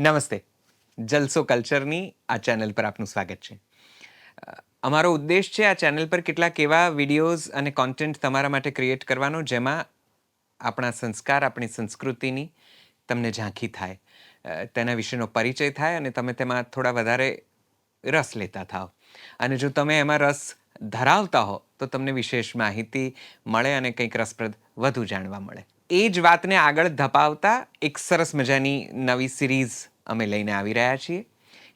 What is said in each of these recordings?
નમસ્તે. જલસો કલ્ચરની આ ચેનલ પર આપનું સ્વાગત છે. અમારો ઉદ્દેશ છે આ ચેનલ પર કેટલાક એવા વિડીયોઝ અને કોન્ટેન્ટ તમારા માટે ક્રિએટ કરવાનો જેમાં આપણા સંસ્કાર, આપણી સંસ્કૃતિની તમને ઝાંખી થાય. તેના વિશેનો પરિચય થાય અને તમે તેમાં થોડા વધારે રસ લેતા થાઓ. અને જો તમે એમાં રસ ધરાવતા હો, તો તમને વિશેષ માહિતી મળે અને કંઈક રસપ્રદ વધુ જાણવા મળે. એ જ વાતને આગળ ધપાવતા એક સરસ મજાની નવી સિરીઝ અમે લઈને આવી રહ્યા છીએ,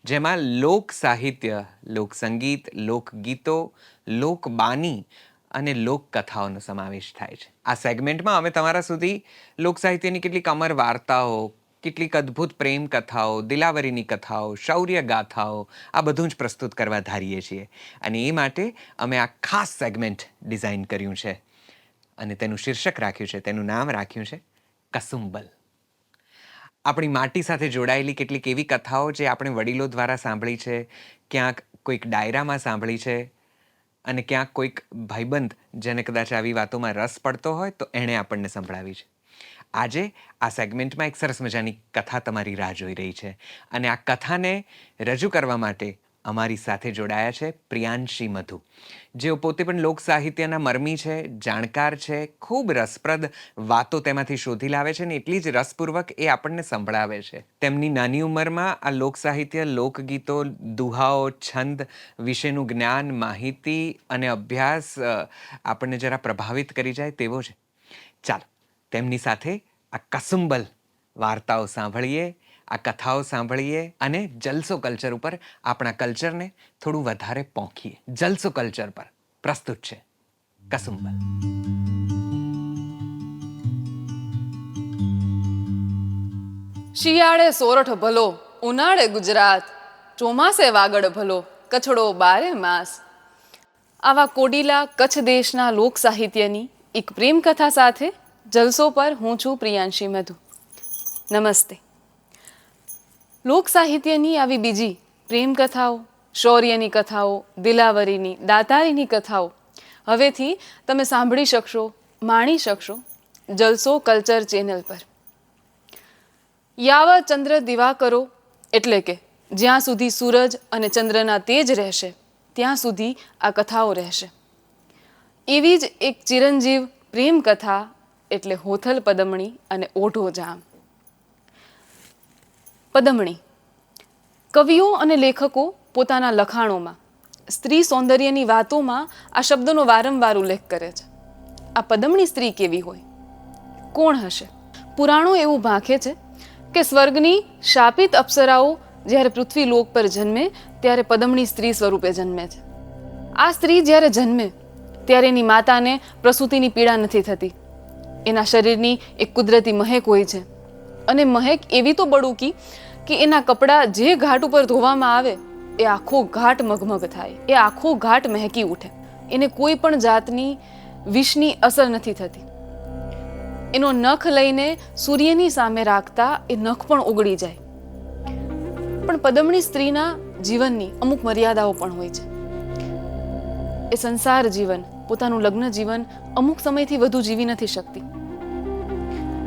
જેમાં લોક સાહિત્ય, લોક સંગીત લોકગીતો લોકબાની અને લોકકથાઓનો સમાવેશ થાય છે. આ સેગમેન્ટમાં અમે તમારા સુધી લોક સાહિત્યની કેટલીક અમર વાર્તાઓ, કેટલીક અદ્ભુત પ્રેમ કથાઓ, દિલાવરીની કથાઓ, શૌર્ય ગાથાઓ, આ બધું જ પ્રસ્તુત કરવા ધારીએ છીએ. અને એ માટે અમે આ ખાસ સેગમેન્ટ ડિઝાઇન કર્યું છે. અને તેનું શીર્ષક રાખ્યું છે, તેનું નામ રાખ્યું છે, કસુંબલ. આપણી માટી સાથે જોડાયેલી કેટલીક એવી કથાઓ જે આપણે વડીલો દ્વારા સાંભળી છે, ક્યાંક કોઈક ડાયરામાં સાંભળી છે અને ક્યાંક કોઈક ભાઈબંધ જેને કદાચ આવી વાતોમાં રસ પડતો હોય તો એણે આપણને સંભળાવી છે. આજે આ સેગમેન્ટમાં એક સરસ મજાની કથા તમારી રાહ જોઈ રહી છે અને આ કથાને રજૂ કરવા માટે અમારી સાથે જોડાયા છે પ્રિયાંશી મધુ, જેઓ પોતે પણ લોક સાહિત્યના મરમી છે, જાણકાર છે, ખૂબ રસપ્રદ વાતો તેમાંથી શોધી લાવે છે ને એટલી જ રસપૂર્વક એ આપણને સંભળાવે છે. તેમની નાની ઉંમરમાં આ લોક સાહિત્ય, લોકગીતો, દુહાઓ, છંદ વિશેનું જ્ઞાન, માહિતી અને અભ્યાસ આપણને જરા પ્રભાવિત કરી જાય તેવો છે ચાલો, તેમની સાથે આ કસુંબલ વાર્તાઓ સાંભળીએ. આ કથાઓ સાંભળીએ અને જલસો કલ્ચર ઉપર આપણા કલ્ચરને થોડું વધારે પોંખીએ. જલસો કલ્ચર પર પ્રસ્તુત છે કસુંબલ. શિયાળે સોરઠ ભલો, ઉનાળે ગુજરાત. ચોમાસે વાગડ ભલો, કચ્છડો બારે માસ. આવા કોડીલા કચ્છ દેશના લોક સાહિત્યની એક પ્રેમ કથા સાથે જલસો પર હું છું પ્રિયાંશી મધુ. નમસ્તે. લોક સાહિત્યની આવી બીજી પ્રેમ કથાઓ શૌર્યની કથાઓ, દિલાવરીની, દાતારીની કથાઓ. હવેથી તમે સાંભળી શકશો, માણી શકશો જલસો કલ્ચર ચેનલ પર. યાવ ચંદ્ર દિવાકરો એટલે કે જ્યાં સુધી સૂરજ અને ચંદ્રના તેજ રહેશે, ત્યાં સુધી આ કથાઓ રહેશે. એવી જ એક ચિરંજીવ પ્રેમ કથા એટલે હોથલ પદમણી અને ઓઢો જામ. પદમણી. કવિઓ અને લેખકો પોતાના લખાણોમાં, સ્ત્રી સૌંદર્યની વાતોમાં આ શબ્દનો વારંવાર ઉલ્લેખ કરે છે. આ પદમણી સ્ત્રી કેવી હોય? કોણ હશે? પુરાણો એવું ભાંખે છે કે સ્વર્ગની શાપિત અપ્સરાઓ જ્યારે પૃથ્વી લોક પર જન્મે, ત્યારે પદમણી સ્ત્રી સ્વરૂપે જન્મે છે. આ સ્ત્રી જ્યારે જન્મે, ત્યારે એની માતાને પ્રસૂતિની પીડા નથી થતી. એના શરીરની એક કુદરતી મહેક હોય છે. અને મહેક એવી તો બડુકી કે એના કપડાં જે ઘાટ ઉપર ધોવામાં આવે, એ આખો ઘાટ મગમગ થાય. એ આખો ઘાટ મહેકી ઉઠે. એને કોઈ પણ જાતની વિષની અસર નથી થતી. એનો નખ લઈને સૂર્યની સામે રાખતા એ નખ પણ ઓગળી જાય. પણ પદમણી સ્ત્રીના જીવનની અમુક મર્યાદાઓ પણ હોય છે. એ સંસાર જીવન, પોતાનું લગ્ન જીવન અમુક સમયથી વધુ જીવી નથી શકતી.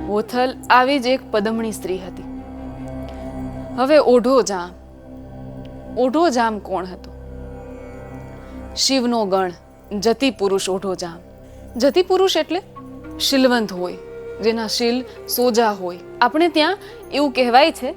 હોથલ આવી જ એક પદમણી સ્ત્રી હતી. હવે ઓઢો જામ. ઓઢો જામ કોણ હતો? શિવનો ગણ, જતી પુરુષ ઓઢો જામ. જતી પુરુષ એટલે શીલવંત હોય, જેના શીલ સોજા હોય. આપણે ત્યાં એવું કહેવાય છે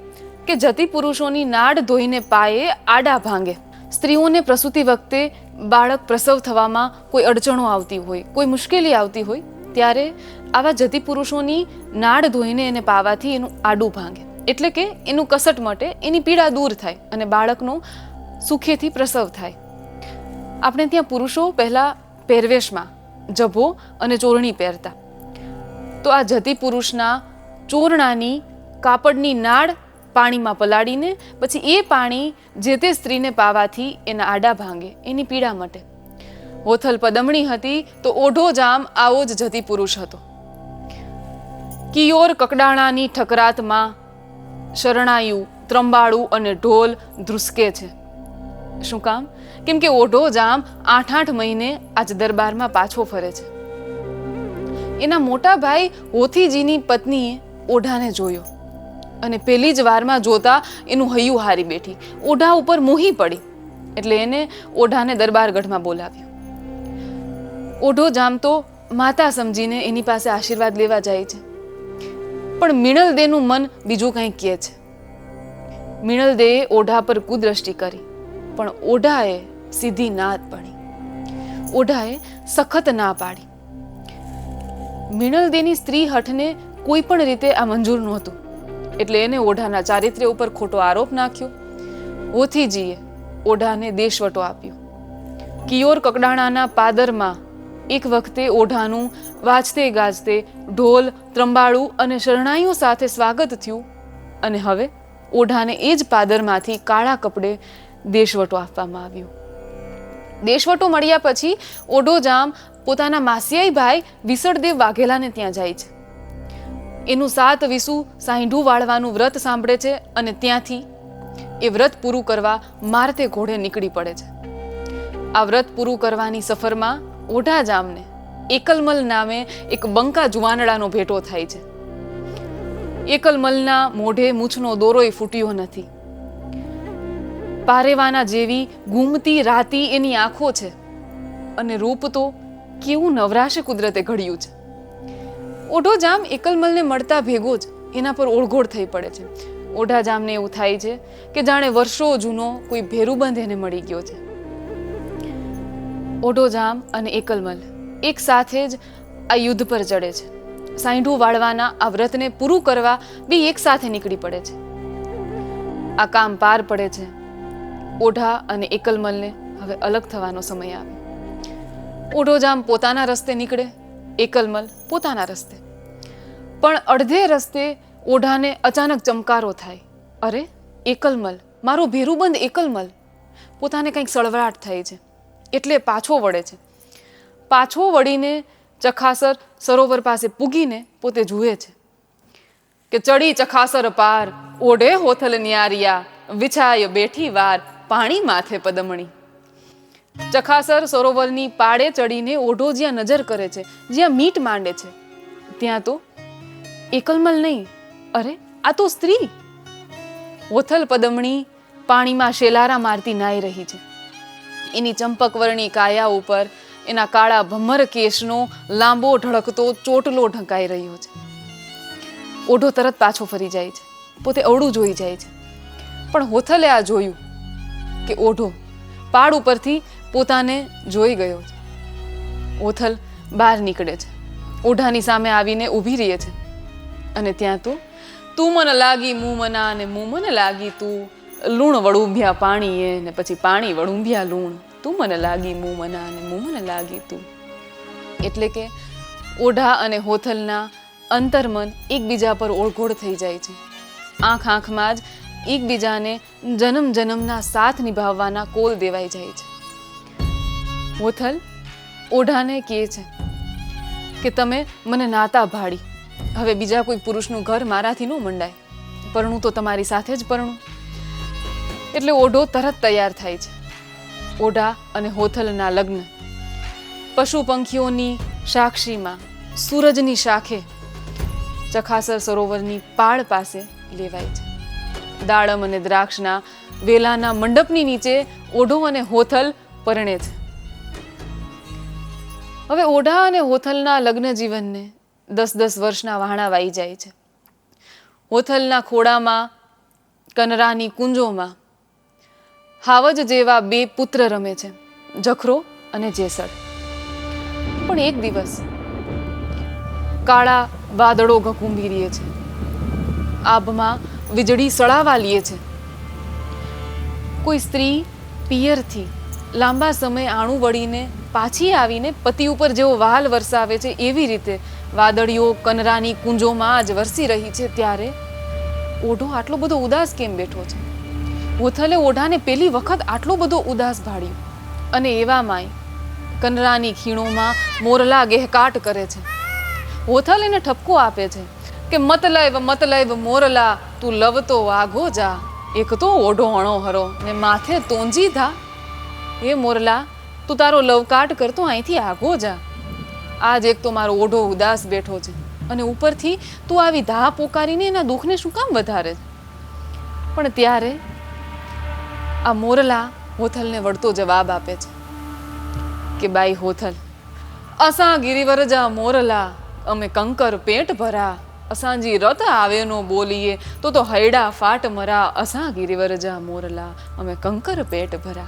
કે જતી પુરુષોની નાડ ધોઈને પાયે આડા ભાંગે. સ્ત્રીઓને પ્રસૂતિ વખતે બાળક પ્રસવ થવામાં કોઈ અડચણો આવતી હોય, કોઈ મુશ્કેલી આવતી હોય ત્યારે આવા જતી પુરુષોની નાડ ધોઈને એને પાવાથી એનું આડું ભાંગે. એટલે કે એનું કસટ મટે, એની પીડા દૂર થાય અને બાળકનો સુખેથી પ્રસવ થાય. આપણે ત્યાં પુરુષો પહેલાં પહેરવેશમાં જભો અને ચોરણી પહેરતા. તો આ જતી પુરુષના ચોરણાની કાપડની નાળ પાણીમાં પલાળીને, પછી એ પાણી જે તે સ્ત્રીને પાવાથી એના આડા ભાંગે, એની પીડા મટે. હોથલ પદમણી હતી તો ઓઢો જામ આવો જ જતી પુરુષ હતો. કિયોર કકડાણાની ઠકરાતમાં શરણાયું, ત્રંબાળું અને ઢોલ ધ્રુસકે છે. શું કામ? કેમ કે ઓઢો જામ આઠ આઠ મહિને આજ દરબારમાં પાછો ફરે છે. એના મોટા ભાઈ હોથીજીની પત્નીએ ઓઢાને જોયો અને પહેલી જ વારમાં જોતા એનું હૈયું હારી બેઠી. ઓઢા ઉપર મોહી પડી એટલે એને ઓઢાને દરબારગઢમાં બોલાવ્યો. ઓઢો જામતો માતા સમજીને એની પાસે આશીર્વાદ લેવા જાય છે. પણ મિણલદેનું મન બીજું કંઈક કહે છે. મિણલદેએ ઓઢા પર કુદ્રષ્ટિ કરી, પણ ઓઢાએ સીધી ના જ પાડી. ઓઢાએ સખત ના પાડી. મિણલદેની સ્ત્રી હઠને કોઈ પણ રીતે આ મંજૂર નહોતું, એટલે એને ઓઢાના ચારિત્ર્ય ઉપર ખોટો આરોપ નાખ્યો. ઓથીજીએ ઓઢાને દેશવટો આપ્યો. કિયોર કકડાણાના પાદરમાં એક વખતે ઓઢાનું, વાજતે ગાજતે, ઢોલ, ત્રંબાળું અને શરણાઈઓ સાથે સ્વાગત થયું. અને હવે ઓઢાને એ જ પાદરમાંથી કાળા કપડે દેશવટો આપવામાં આવ્યો. દેશવટો મળ્યા પછી ઓઢો જામ પોતાના માસિયાઈ ભાઈ વિસળદેવ વાઘેલાને ત્યાં જાય છે. એનું સાત વિસુ સાંઢું વાળવાનું વ્રત સાંભળે છે અને ત્યાંથી એ વ્રત પૂરું કરવા મારતે ઘોડે નીકળી પડે છે. આ વ્રત પૂરું કરવાની સફરમાં ઓઢા જામને એકલમલ નામે એક બંકા જુવાનડાનો ભેટો થાય છે. એકલમલના મોઢે મૂછનો દોરોય ફૂટ્યો નથી. પારેવાના જેવી ગુમતી રાતી એની આંખો છે અને રૂપ તો કેવું નવરાશે કુદરતે ઘડ્યું છે. ઓઢો જામ એકલમલને મળતા ભેગો જ એના પર ઓળઘોળ થઈ પડે છે. ઓઢા જામને એવું થાય છે કે જાણે વર્ષો જૂનો કોઈ ભેરુબંધ એને મળી ગયો છે. ઓઢો જામ અને એકલમલ. એક સાથે જ આ યુદ્ધ પર ચડે છે. સાંઢું વાળવાના આ વ્રતને પૂરું કરવા બે એક સાથે નીકળી પડે છે. આ કામ પાર પડે છે. ઓઢા અને એકલમલને હવે અલગ થવાનો સમય આવે. ઓઢોજામ પોતાના રસ્તે નીકળે, એકલમલ પોતાના રસ્તે. પણ અડધે રસ્તે ઓઢાને અચાનક ચમકારો થાય. અરે, એકલમલ. મારો ભેરુબંધ એકલમલ. પોતાને કંઈક સળવળાટ થાય છે. એટલે પાછો વળે છે. પાછો વળીને ચખાસર સરોવર પાસે પૂગીને પોતે જુએ છે કે ચડી ચખાસર પાર, ઓઢે હોથલ ન્યારિયા, વિછાય બેઠી વાર, પાણી માથે પદમણી. ચખાસર સરોવરની પાળે ચડીને ઓઢો જ્યાં નજર કરે છે, જ્યાં મીટ માંડે છે, ત્યાં તો એકલમલ નહીં, અરે, આ તો સ્ત્રી. હોથલ પદમણી પાણીમાં શેલારા મારતી નાઈ રહી છે. એની ચંપકવર્ણી કાયા ઉપર એના કાળા ભમર કેશનો લાંબો ઢળકતો ચોટલો ઢંકાઈ રહ્યો છે. ઓઢો તરત પાછો ફરી જાય છે. પોતે અવળું જોઈ જાય છે. પણ હોથલે આ જોયું કે ઓઢો પાડ ઉપરથી પોતાને જોઈ ગયો છે. ઓથલ બહાર નીકળે છે. ઓઢાની સામે આવીને ઊભી રહે છે. અને ત્યાં તો તું મને લાગી, મું મના અને મું મને લાગી તું. લૂણ વળુંભ્યા પાણીએ ને પછી પાણી વળુંભ્યા લૂણ. તું મને લાગી મું મના અને મું મને લાગી તું. એટલે કે ઓઢા અને હોથલના અંતર્મન એકબીજા પર ઓળઘોળ થઈ જાય છે. આંખ આંખમાં જ એકબીજાને જન્મ જન્મના સાથ નિભાવવાના કોલ દેવાઈ જાય છે. હોથલ ઓઢાને કહે છે કે તમે મને નાતા ભાડી હવે બીજા કોઈ પુરુષનું ઘર મારાથી ન મંડાય. પરણું તો તમારી સાથે જ પરણું. એટલે ઓઢો તરત તૈયાર થાય છે. ઓઢા અને હોથલના લગ્ન. પશુ પંખીઓની સાક્ષીમાં સૂરજની શાખે ચખાસર સરોવરની પાળ પાસે લેવાય છે. દાડમ અને દ્રાક્ષના વેલાના મંડપની નીચે ઓઢો અને હોથલ પરણે છે. હવે ઓઢા અને હોથલના લગ્ન જીવનને દસ દસ વર્ષના વહાણા વાઈ જાય છે. હોથલના ખોડામાં કનરાની કુંજોમાં હાવજ જેવા બે પુત્ર રમે છે, જખરો અને જેસળ પણ એક દિવસ કાળા વાદળો ઘકુંભી રહે છે. આભમાં વીજળી સળાવા લીએ છે. કોઈ સ્ત્રી પિયરથી લાંબા સમય આણું વળીને પાછી આવીને પતિ ઉપર જેવો વાલ વરસાવે છે, એવી રીતે વાદળીઓ કનરાની કુંજોમાં જ વરસી રહી છે, ત્યારે ઓઢો આટલો બધો ઉદાસ કેમ બેઠો છે? હોથલે ઓઢાને પેલી વખત આટલો બધો ઉદાસ ભાળ્યો અને એવામાં કનરાની ખીણોમાં મોરલા ગહેકાટ કરે છે. હોથલ એને ઠપકો આપે છે કે, મતલબ મતલબ મોરલા, તું લવતો વાઘો જા. એક તો ઓઢો અણો હરો ને માથે તોંજી ધા. એ મોરલા, તું તારો લવકાટ કરતો અહીંથી આઘો જા. આજ એક તો મારો ઓઢો ઉદાસ બેઠો છે. અને ઉપરથી તું આવી ધા પોકારીને એના દુઃખને શું કામ વધારે? પણ ત્યારે આ મોરલા હોથલને વળતો જવાબ આપે છે કે બાઈ હોથલ, અસા ગિરિવરજા મોરલા, અમે કંકર પેટ ભરા, અસાંજી રત આવેનો બોલીએ, તો તો હૈડા ફાટ મરા, અસા ગિરિવરજા મોરલા, અમે કંકર પેટ ભરા.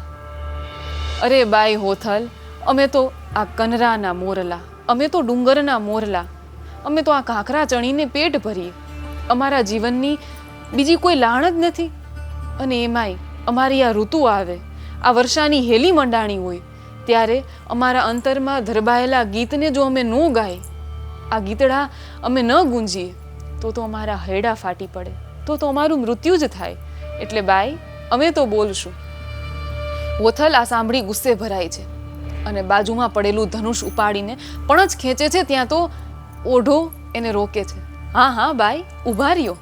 અરે બાઈ હોથલ, અમે તો આ કનરાના મોરલા, અમે તો ડુંગરના મોરલા, અમે તો આ કાંકરા ચણીને પેટ ભરીએ. અમારા જીવનની બીજી કોઈ લાણ જ નથી. અને એમાંય અમારી આ ઋતુ આવે, આ વર્ષાની હેલી મંડાણી હોય, ત્યારે અમારા અંતરમાં ધરબાયેલા ગીતને જો અમે ન ગાય, આ ગીતડા અમે ન ગુંજીએ, તો તો અમારા હૈડા ફાટી પડે, તો તો અમારું મૃત્યુ જ થાય. એટલે બાઈ, અમે તો બોલશું. વોથલ આ સાંભળી ગુસ્સે ભરાય છે અને બાજુમાં પડેલું ધનુષ ઉપાડીને પણ જ ખેંચે છે, ત્યાં તો ઓઢો એને રોકે છે. હા હા, બાઈ ઊભા રહ્યો.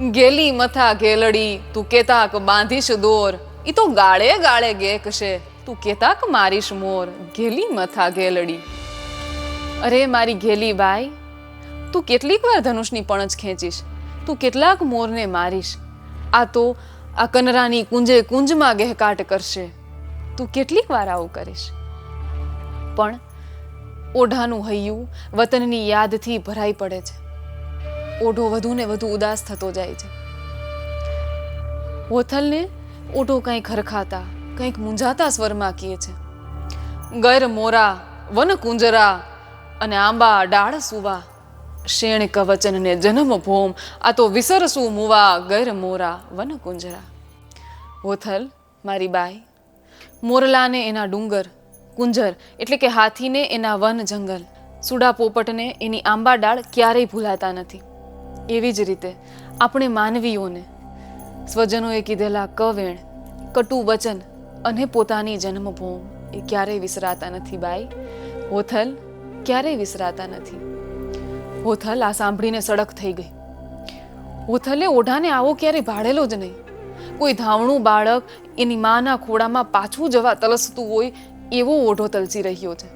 ગેલી, મથા ગેલડી, તું કેતાક બાંધીશ દોર. ઈ તો ગાળે ગાળે ગેકશે. તું કેતાક મારીશ મોર. ગેલી, મથા ગેલડી. અરે મારી ગેલી બાઈ, તું કેટલીક વાર ધનુષની પણજ ખેંચીશ. તું કેટલાક મોરને મારીશ. આ તો આ કનરાની કુંજે કુંજમાં ગહેકાટ કરશે. તું કેટલીક વાર આવું કરીશ. પણ ઓઢાનું હૈયું વતનની યાદથી ભરાઈ પડે છે. ઓઢો વધુ ને વધુ ઉદાસ થતો જાય છે. હોથલને ઓઢો કંઈક હરખાતા, કંઈક મૂંઝાતા સ્વરમાં કહે છે. ગર મોરા, વન કુંજરા અને આંબા ડાળ સુવા શેણ કવચન ને જન્મ ભોમ, આ તો વિસરસું મુવા ગર મોરા, વન કુંજરા. હોથલ મારી બાઈ, મોરલાને એના ડુંગર, કુંજર એટલે કે હાથીને એના વન જંગલ, સુડા પોપટને એની આંબા ડાળ ક્યારેય ભૂલાતા નથી. એવી જ રીતે આપણે માનવીઓને સ્વજનોએ કીધેલા કવેણ, કટુ વચન અને પોતાની જન્મભૂમ એ ક્યારેય વિસરાતા નથી બાઈ. હોથલ ક્યારેય વિસરાતા નથી. હોથલ આ સાંભળીને સડક થઈ ગઈ. હોથલે ઓઢાને આવો ક્યારેય ભાળેલો જ નહીં. કોઈ ધાવણું બાળક એની માના ખોળામાં પાછું જવા તલસતું હોય એવો ઓઢો તલસી રહ્યો છે.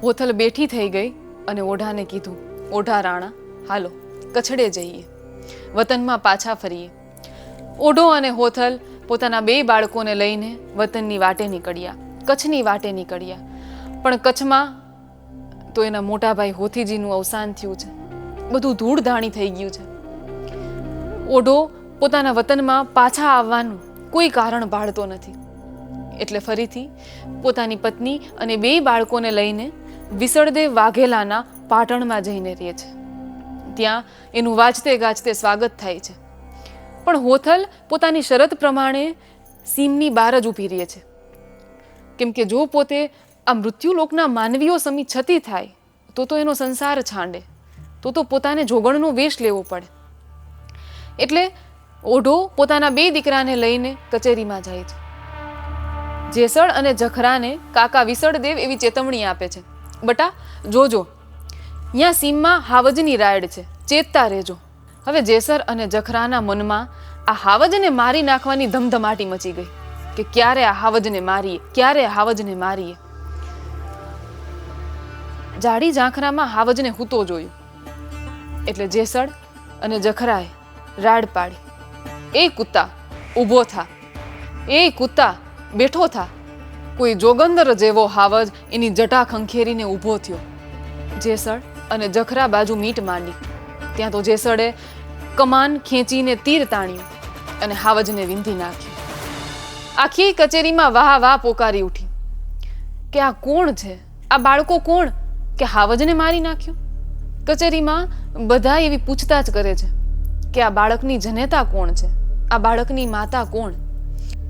હોથલ બેઠી થઈ ગઈ અને ઓઢાને કીધું, ઓઢા રાણા, હાલો. કચડે જઈએ. વતનમાં પાછા ફરીએ. ઓઢો અને હોથલ પોતાના બે બાળકોને લઈને વતનની વાટે નીકળ્યા. કચ્છની વાટે નીકળ્યા. પણ કચ્છમાં તો એના મોટા ભાઈ હોથીજીનું અવસાન થયું છે. બધું ધૂળધાણી થઈ ગયું છે. ઓઢો પોતાના વતનમાં પાછા આવવાનું કોઈ કારણ ભાળતો નથી. એટલે ફરીથી પોતાની પત્ની અને બે બાળકોને લઈને વિસળદેવ વાઘેલાના પાટણમાં જઈને રહે છે. ત્યાં એનું વાજતે ગાજતે સ્વાગત થાય છે. પણ હોથલ પોતાની શરત પ્રમાણે સીમની બહાર જ ઊભી રહે છે. કેમ કે જો પોતે આ મૃત્યુલોકના માનવીઓ સમી છતી થાય, તો તો એનો સંસાર છાંડે, તો તો પોતાને જોગણનો વેશ લેવો પડે. એટલે ઓઢો પોતાના બે દીકરાને લઈને કચેરીમાં જાય છે. જેસળ અને જખરાને કાકા વિસળદેવ એવી ચેતવણી આપે છે. બટા, જોજો અહીંયા સીમમાં હાવજની રાયડ છે. ચેતતા રહેજો. હવે જેસર અને જખરાના મનમાં આ હાવજને મારી નાખવાની ધમધમાટી મચી ગઈ કે ક્યારે આ હાવજને મારીએ, ક્યારે હાવજને મારીએ? જાડી ઝાંખરામાં હાવજને હૂતો જોયું. એટલે જેસળ અને જખરાએ રાડ પાડી. એ કૂતા ઊભો થા. એ કૂતા બેઠો થા. કોઈ જોગંદર જેવો હાવજ એની જટા ખંખેરીને ઊભો થયો. જેસળ અને જખરા બાજુ મીટ માંડી. ત્યાં તો જેસડે કમાન ખેંચીને તીર તાણ્યું અને હાવજને વિંધી નાખ્યું. આખી કચેરીમાં વાહ વાહ પોકારી ઉઠી. કે આ કોણ છે? આ બાળકો કોણ? કે હાવજને મારી નાખ્યો? કચેરીમાં બધા એવી પૂછતાછ કરે છે કે આ બાળકની જનેતા કોણ છે? આ બાળકની માતા કોણ?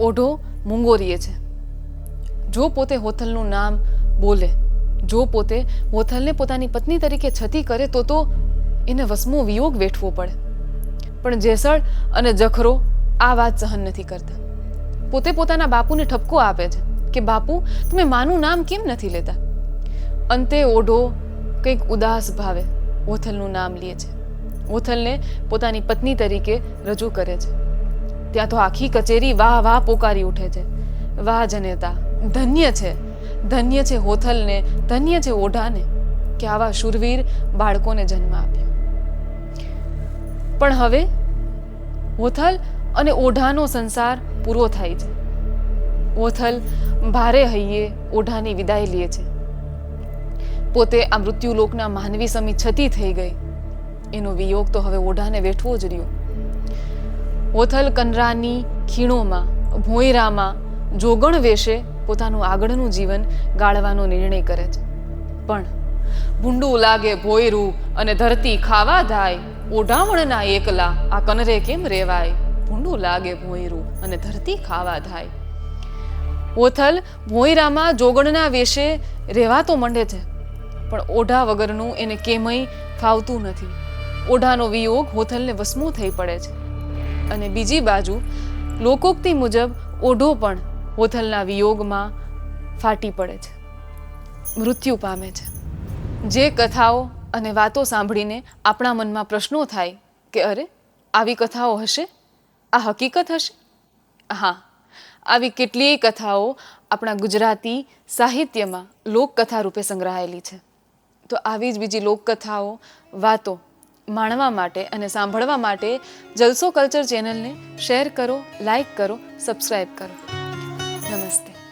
ઓઢો મુંગોરીએ છે. જો પોતે હોથલનું નામ બોલે જો પોતે હોથલને પોતાની પત્ની તરીકે છતી કરે તો તો એને વસમો વિયોગ વેઠવો પડે. પણ જેસળ અને જખરો આ વાત સહન નથી કરતા. પોતે પોતાના બાપુને ઠપકો આપે છે કે, બાપુ, તમે માનું નામ કેમ નથી લેતા? અંતે ઓઢો કંઈક ઉદાસ ભાવે હોથલનું નામ લે છે. ઓથલને પોતાની પત્ની તરીકે રજૂ કરે છે. ત્યાં તો આખી કચેરી વાહ વાહ પોકારી ઉઠે છે. વાહ જનેતા, ધન્ય છે. ધન્ય છે હોથલને, ધન્ય છે ઓઢાને કે આવા શૂરવીર બાળકોને જન્મ આપ્યો. પણ હવે હોથલ અને ઓઢાનો સંસાર પૂરો થાય છે. ઓથલ ભારે હૈયે ઓઢાની વિદાય લે છે. પોતે આ મૃત્યુલોકના માનવી સમી છતી થઈ ગઈ. એનો વિયોગ તો હવે ઓઢાને વેઠવો જ રહ્યો. ઓથલ કનરાની ખીણોમાં, ભોંયરામાં જોગણ વેશે પોતાનું આગળનું જીવન ગાળવાનો નિર્ણય કરે છે. પણ ભૂંડું લાગે ભોયરું અને ધરતી ખાવા ધાય ઓઢામણના એકલા આ કનરે કેમ રેવાય? ભૂંડું લાગે ભોયરું અને ધરતી ખાવા ધાય. ઓથલ ભોયરામાં જોગણના વેશે રહેવા તો મંડે છે. પણ ઓઢા વગરનું એને કેમય ફાવતું નથી. ઓઢાનો વિયોગ હોથલને વસમો થઈ પડે છે. અને બીજી બાજુ, લોકોક્તિ મુજબ ઓઢો પણ હોથલના વિયોગમાં ફાટી પડે છે. મૃત્યુ પામે છે. જે કથાઓ અને વાતો સાંભળીને આપણા મનમાં પ્રશ્નો થાય કે અરે, આવી કથાઓ હશે? આ હકીકત હશે? હા, આવી કેટલીય કથાઓ આપણા ગુજરાતી સાહિત્યમાં લોકકથા રૂપે સંગ્રહાયેલી છે. તો આવી જ બીજી લોકકથાઓ, વાતો માણવા માટે અને સાંભળવા માટે જલસો કલ્ચર ચેનલને શેર કરો, લાઈક કરો સબસ્ક્રાઈબ કરો. નમસ્તે